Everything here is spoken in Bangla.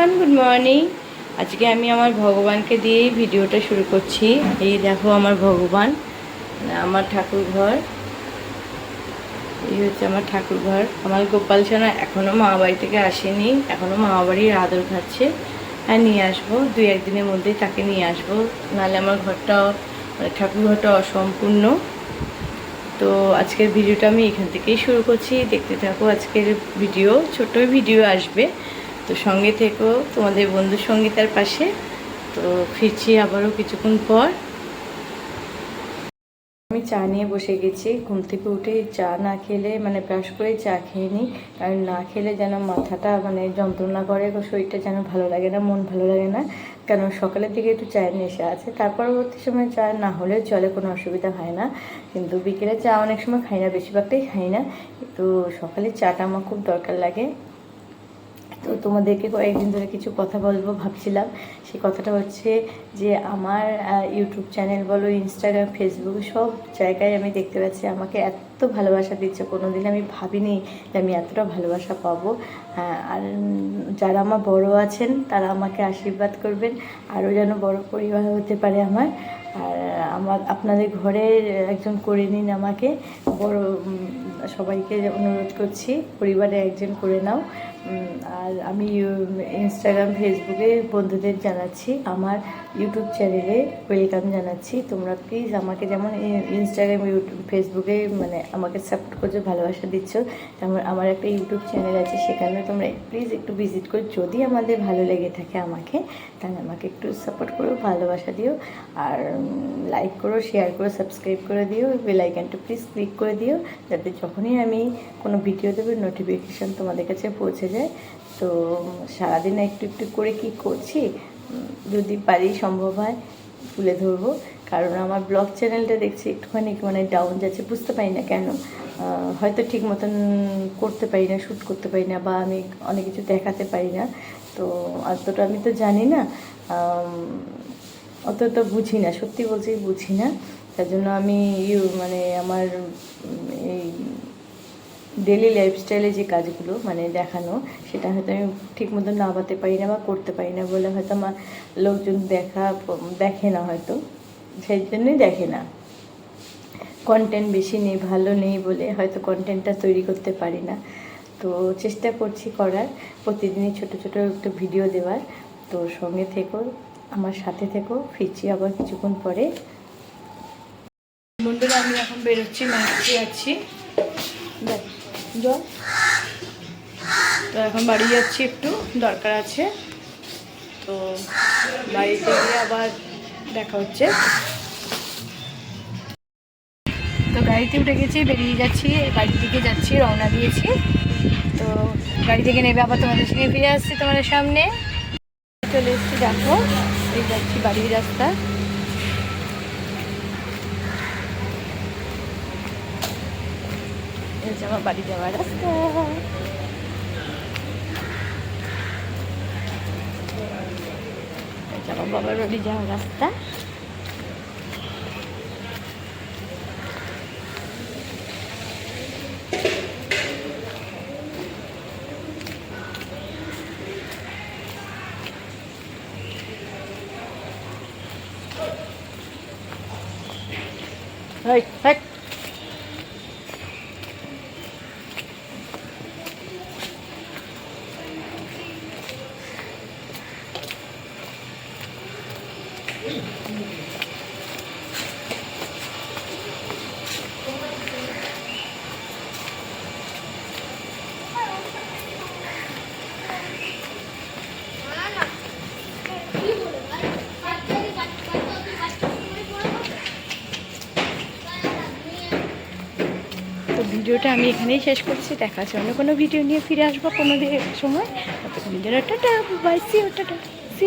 এভরিওয়ান গুড মর্নিং আজকে আমি আমার ভগবানকে দিয়েই ভিডিওটা শুরু করছি। এই দেখো আমার ভগবান, আমার ঠাকুর ঘর এই হচ্ছে আমার ঠাকুর ঘর আমার গোপাল সোনা এখনও মা বাড়ি থেকে আসেনি এখনও মা বাড়ির আদর খাচ্ছে। হ্যাঁ নিয়ে আসব। দুই একদিনের মধ্যেই তাকে নিয়ে আসব। নাহলে আমার ঘরটা মানে ঠাকুর ঘরটা অসম্পূর্ণ। তো আজকের ভিডিওটা আমি এখান থেকেই শুরু করছি। দেখতে থাকো আজকের ভিডিও। ছোট ভিডিও আসবে। তো সঙ্গে থেকো, তোমাদের বন্ধু সঙ্গীতার পাশে। তো ফিরছি আবারও কিছুক্ষণ পর। আমি চা নিয়ে বসে গেছি। ঘুম থেকে উঠে চা না খেলে মানে ব্রাশ করে চা খেয়ে নিই। কারণ না খেলে যেন মাথাটা মানে যন্ত্রণা করে শরীরটা যেন ভালো লাগে না, মন ভালো লাগে না। কেন সকালের দিকে একটু চায়ের নেশা আছে। তার পরবর্তী সময় চা না হলে চলে, কোনো অসুবিধা হয় না। কিন্তু বিকেলে চা অনেক সময় খাই না, বেশিরভাগটাই খাই না। তো সকালে চাটা আমার খুব দরকার লাগে। তো তোমাদেরকে কয়েকদিন ধরে কিছু কথা বলব ভাবছিলাম। সেই কথাটা হচ্ছে যে আমার ইউটিউব চ্যানেল বলো ইনস্টাগ্রাম ফেসবুক সব জায়গায় আমি দেখতে পাচ্ছি আমাকে এত ভালোবাসা দিচ্ছে। কোনো দিন আমি ভাবিনি যে আমি এতটা ভালোবাসা পাবো। আর যারা আমার বড় আছেন, তারা আমাকে আশীর্বাদ করবেন। আরও যেন বড় পরিবার হতে পারে আমার। আর আমার, আপনাদের ঘরের একজন করে নিন আমাকে। বড় সবাইকে অনুরোধ করছি পরিবারে একজন করে নাও। আর আমি ইনস্টাগ্রাম ফেসবুকে বন্ধুদের জানাচ্ছি, আমার ইউটিউব চ্যানেলে ওয়েলকাম জানাচ্ছি। তোমরা প্লিজ আমাকে যেমন ইনস্টাগ্রাম ইউটিউব ফেসবুকে মানে আমাকে সাপোর্ট করছ, ভালোবাসা দিচ্ছ, তেমন আমার একটা ইউটিউব চ্যানেল আছে সেখানে তোমরা প্লিজ একটু ভিজিট করো। যদি আমাদের ভালো লেগে থাকে আমাকে, তাহলে আমাকে একটু সাপোর্ট করো, ভালোবাসা দিও। আর লাইক করো শেয়ার করো সাবস্ক্রাইব করে দিও বেল আইকনটা প্লিজ ক্লিক করে দিও, যাতে যখনই আমি কোনো ভিডিও দেবো নোটিফিকেশান তোমাদের কাছে পৌঁছে যায় তো সারাদিন একটু একটু করে কি করছি যদি পারি সম্ভব হয় তুলে ধরবো। কারণ আমার ব্লগ চ্যানেলটা দেখছি একটুখানি মানে ডাউন যাচ্ছে বুঝতে পারি না কেন। হয়তো ঠিক মতন করতে পারি না শ্যুট করতে পারি না বা আমি অনেক কিছু দেখাতে পারি না। তো অতটা আমি তো জানি না আম, অতটা বুঝি না সত্যি বলছি বুঝি না। তার জন্য আমি মানে আমার এই ডেলি লাইফস্টাইলে যে কাজগুলো মানে দেখানো সেটা হয়তো আমি ঠিক মতো নামাতে পারি না বা করতে পারি না বলে হয়তো আমার লোকজন দেখা দেখে না হয়তো। সেই জন্যই দেখে না। কন্টেন্ট বেশি নেই ভালো নেই বলে হয়তো কন্টেন্টটা তৈরি করতে পারি না। তো চেষ্টা করছি করার। প্রতিদিনই ছোট ছোট একটু ভিডিও দেওয়ার। তো সঙ্গে থেকো আমার সাথে থেকো ফিরছি আবার কিছুক্ষণ পরে। বন্ধুরা আমি এখন বেরোচ্ছি মার্কেটে যাচ্ছি। দেখ, জল। তো এখন বাড়ি যাচ্ছি একটু, দরকার আছে। তো বাড়িতে গিয়ে আবার দেখা হচ্ছে। তো গাড়িতে উঠে গেছি, বেরিয়ে যাচ্ছি, বাড়ির দিকে যাচ্ছি, রওনা দিয়েছি। তো গাড়ি থেকে নেবে আবার তোমাদের সঙ্গে ফিরে আসছি তোমাদের সামনে। চলে এসছি দেখো, এই যাচ্ছি বাড়ির রাস্তা এই হচ্ছে আমার বাড়ি যাওয়ার রাস্তা এই হচ্ছে আমার বাবার বাড়ি যাওয়ার রাস্তা Hey, hey. তো ভিডিওটা আমি এখানেই শেষ করছি। দেখা আছে অন্য কোনো ভিডিও নিয়ে ফিরে আসব কোনো সময়। টাটা বাই সি টাটা সি